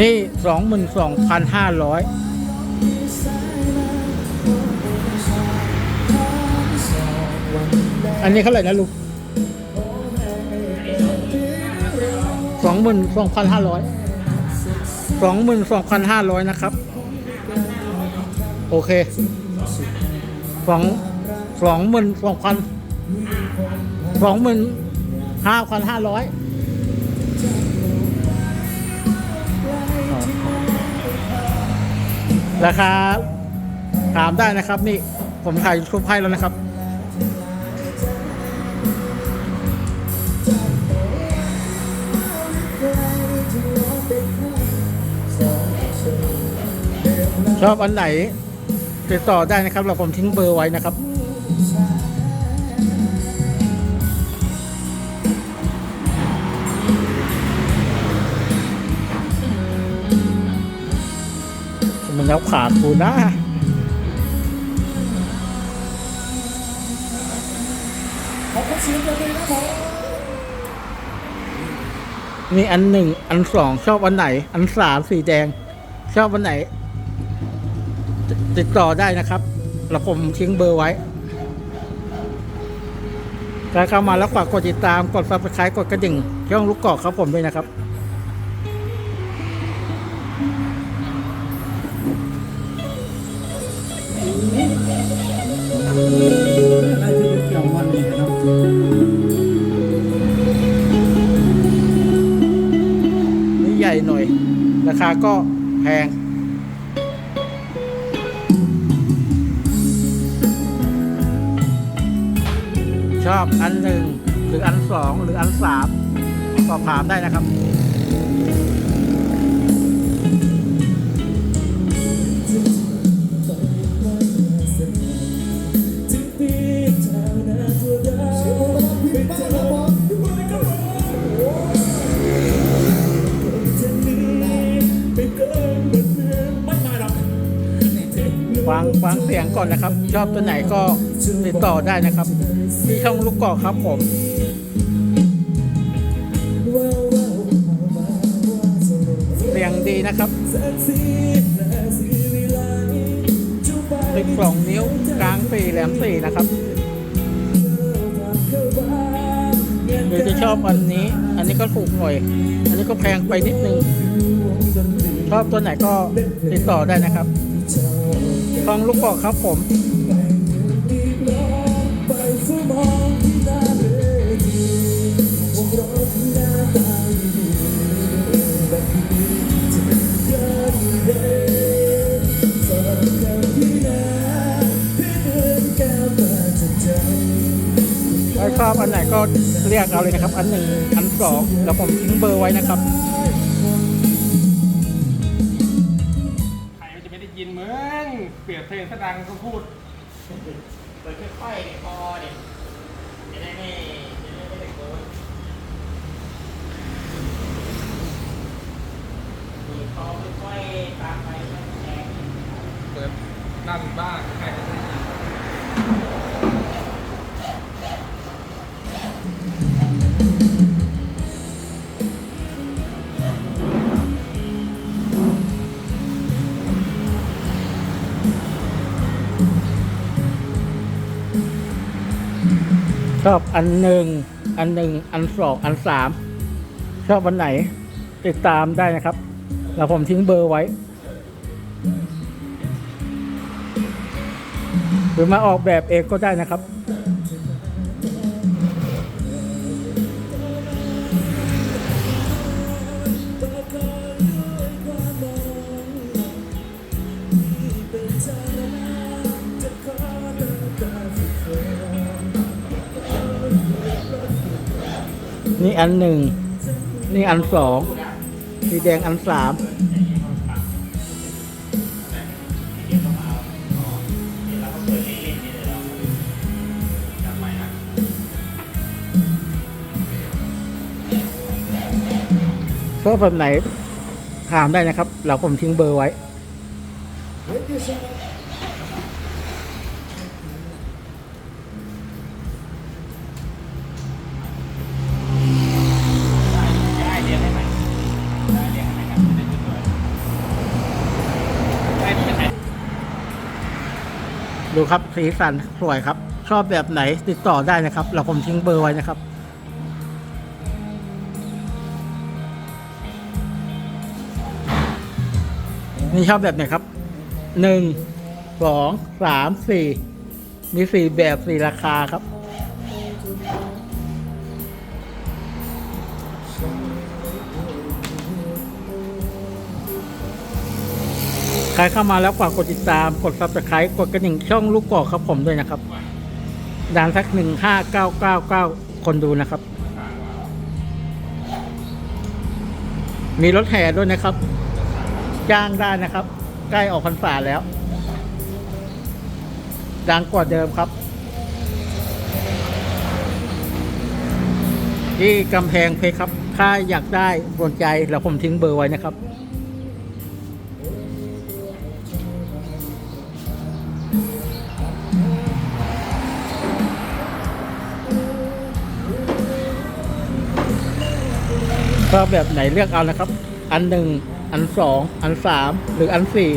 นี่สองหมื่นสองพันห้าร้อยอันนี้เท่าไหร่นะลูกสองหมื่นสองพันห้าร้อยสองหมื่นสองพันห้าร้อยนะครับ โอเคสองสองหมื่นสองพันสองหมื่น ห้าพันห้าร้อยราคาถามได้นะครับ นี่ผมถ่ายรูปให้แล้วนะครับ ชอบอันไหนติดต่อได้นะครับ เราผมทิ้งเบอร์ไว้นะครับ มันเอาขาดกูนะขอบคุณเสียงปรบมือนะผมมีอันหนึ่ง อันสองชอบอันไหน อันสามสีแดง ชอบอันไหน ติดต่อได้นะครับเราผมทิ้งเบอร์ไว้การเข้ามาแล้วฝากกดติดตาม กดซับสไครต์กดกระดิ่ง ช่องลูกกอกครับผมด้วยนะครับ อะไรที่เป็นเกี่ยวมันเนี่ยเนาะนี่ใหญ่หน่อย ราคาก็แพงชอบอันหนึ่งหรืออันสองหรืออันสามสอบถามได้นะครับ ฟังฟังเสียงก่อนนะครับ ชอบตัวไหนก็ติดต่อได้นะครับ ที่ช่องลูกกอกครับผมเสียงดีนะครับสักทีนาทีเวลาจะไป12นิ้วกลางสี่แหลมสี่นะครับหรือจะชอบอันนี้ อันนี้ก็ถูกหน่อย อันนี้ก็แพงไปนิดนึง ชอบตัวไหนก็ติดต่อได้นะครับ ทองลูกบอกครับผมใครชอบอันไหนก็เรียกเอาเลยนะครับ อันหนึ่งอันสองแล้วผมทิ้งเบอร์ไว้นะครับ ก็พูดเปิดค่อยๆเนี่ยพอ ชอบอันหนึ่ง อันหนึ่ง อันสอง อันสาม ชอบวันไหน ติดตามได้นะครับ เราผมทิ้งเบอร์ไว้ หรือมาออกแบบเองก็ได้นะครับ นี่อันหนึ่ง นี่อันสองสีแดงอันสามชอบแบบไหนถามได้นะครับ เราผมทิ้งเบอร์ไว้ ดูครับสีสันสวยครับ ชอบแบบไหนติดต่อได้นะครับ เราผมทิ้งเบอร์ไว้นะครับนี่ชอบแบบไหนครับหนึ่งสองสามสี่มีสี่แบบสี่ราคาครับ ใครเข้ามาแล้วฝากกดติดตาม กด subscribe กดกระดิ่งช่องลูกกอกครับผมด้วยนะครับดันสักหนึ่งห้าเก้าเก้าเก้าคนดูนะครับ มีรถแห่ด้วยนะครับ จ้างได้นะครับ ใกล้ออกพรรษาแล้ว ดังกว่าเดิมครับ ที่กำแพงเพชรครับ ถ้าอยากได้สนใจเราผมทิ้งเบอร์ไว้นะครับ ก็แบบไหนเลือกเอานะครับ อันหนึ่งอันสองอันสามหรืออันสี่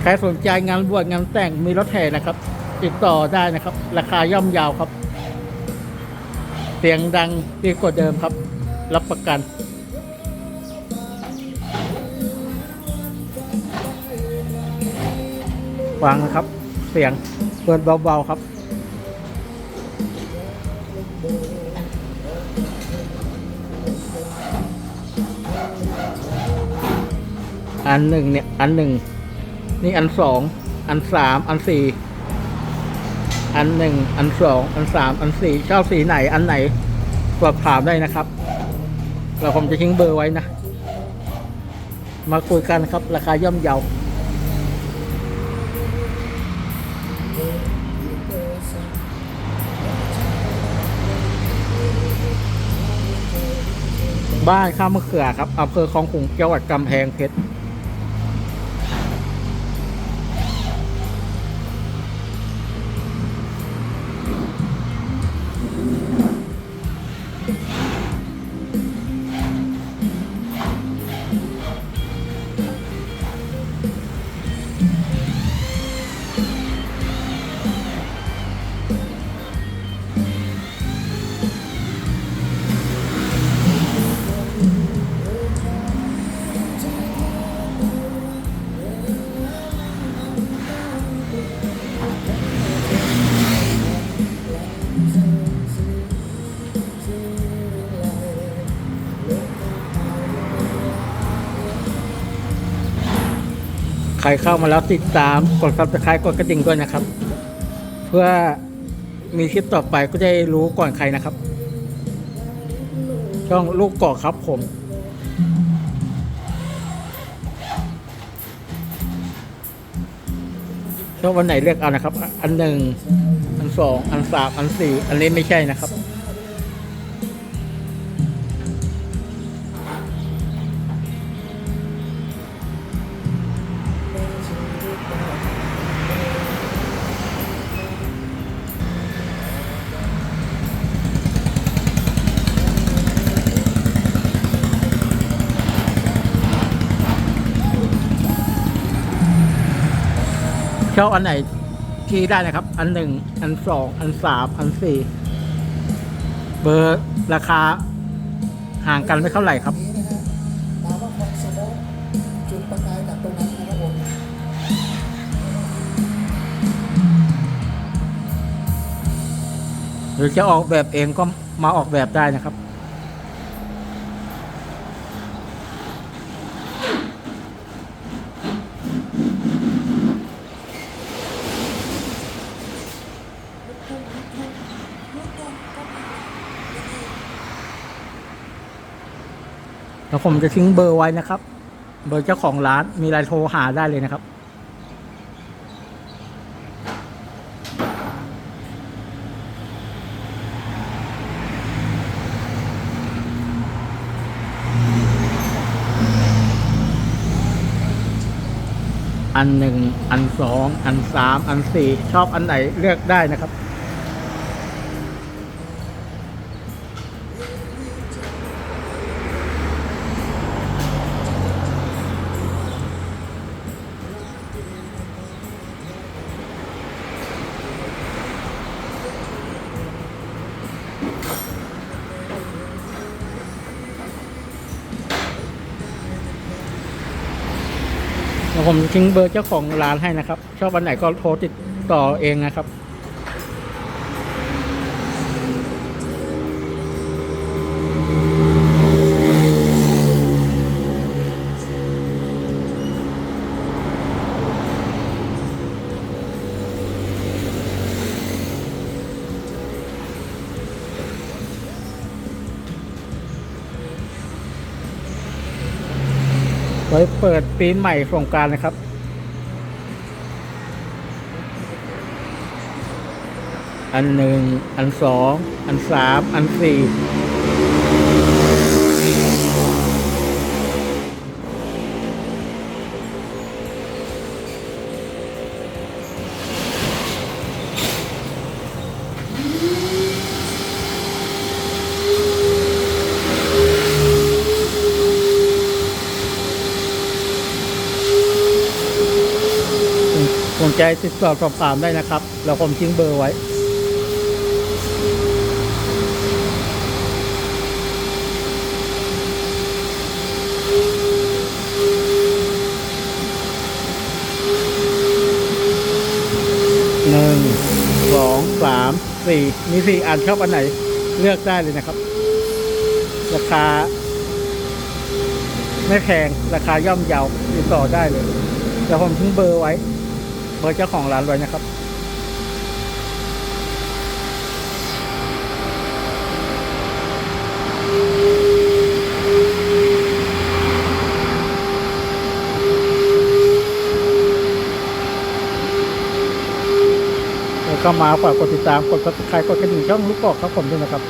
ใครสนใจงานบวชงานแต่งมีรถแห่นะครับ ติดต่อได้นะครับ ราคาย่อมยาวครับ เสียงดังดีกว่าเดิมครับ รับประกันฟังนะครับ เสียงเปิดเบาๆครับ อันหนึ่งเนี่ย อันหนึ่ง นี่อันสอง อันสาม อันสี่ อันหนึ่ง อันสอง อันสาม อันสี่ชอบสีไหน อันไหนสอบถามได้นะครับ เราผมจะทิ้งเบอร์ไว้นะ มาคุยกันครับ ราคาย่อมเยาบ้านข้ามมะเขือครับอำเภอคลองขุงจังหวัดกำแพงเพชร รเข้ามาแล้วติดตามกด subscribe กดกระดิ่งด้วยนะครับ เพื่อมีคลิปต่อไปก็จะรู้ก่อนใครนะครับ ช่องลูกกอกครับผมชอบวันไหนเลือกเอานะครับ อันหนึ่งอันสองอันสามอันสี่อันนี้ไม่ใช่นะครับ ชอบอันไหนที่ได้นะครับ อันหนึ่ง อันสอง อันสาม อันสี่ เบอร์ราคาห่างกันไม่เท่าไหร่ครับหรือจะออกแบบเองก็มาออกแบบได้นะครับ แล้วผมจะทิ้งเบอร์ไว้นะครับ เบอร์เจ้าของร้านมีอะไรโทรหาได้เลยนะครับ อันหนึ่งอันสองอันสามอันสี่ชอบอันไหนเลือกได้นะครับ ผมทิ้งเบอร์เจ้าของร้านให้นะครับ ชอบวันไหนก็โทรติดต่อเองนะครับ ไว้เปิดปีใหม่สงการนะครับ อันหนึ่ง อันสอง อันสาม อันสี่ ใจติดต่อสอบถามได้นะครับ เราผมทิ้งเบอร์ไว้ หนึ่ง สอง สาม สี่ มีสี่อันชอบอันไหน เลือกได้เลยนะครับ ราคา ไม่แพง ราคาย่อมเยาติดต่อได้เลยเดี๋ยวผมทิ้งเบอร์ไว้ อเจ้าของร้านไว้นะครับแล้วก็มาฝากกดติดตาม กด subscribe กดกระดิ่งช่องลูกกอกครับผมด้วยนะครับ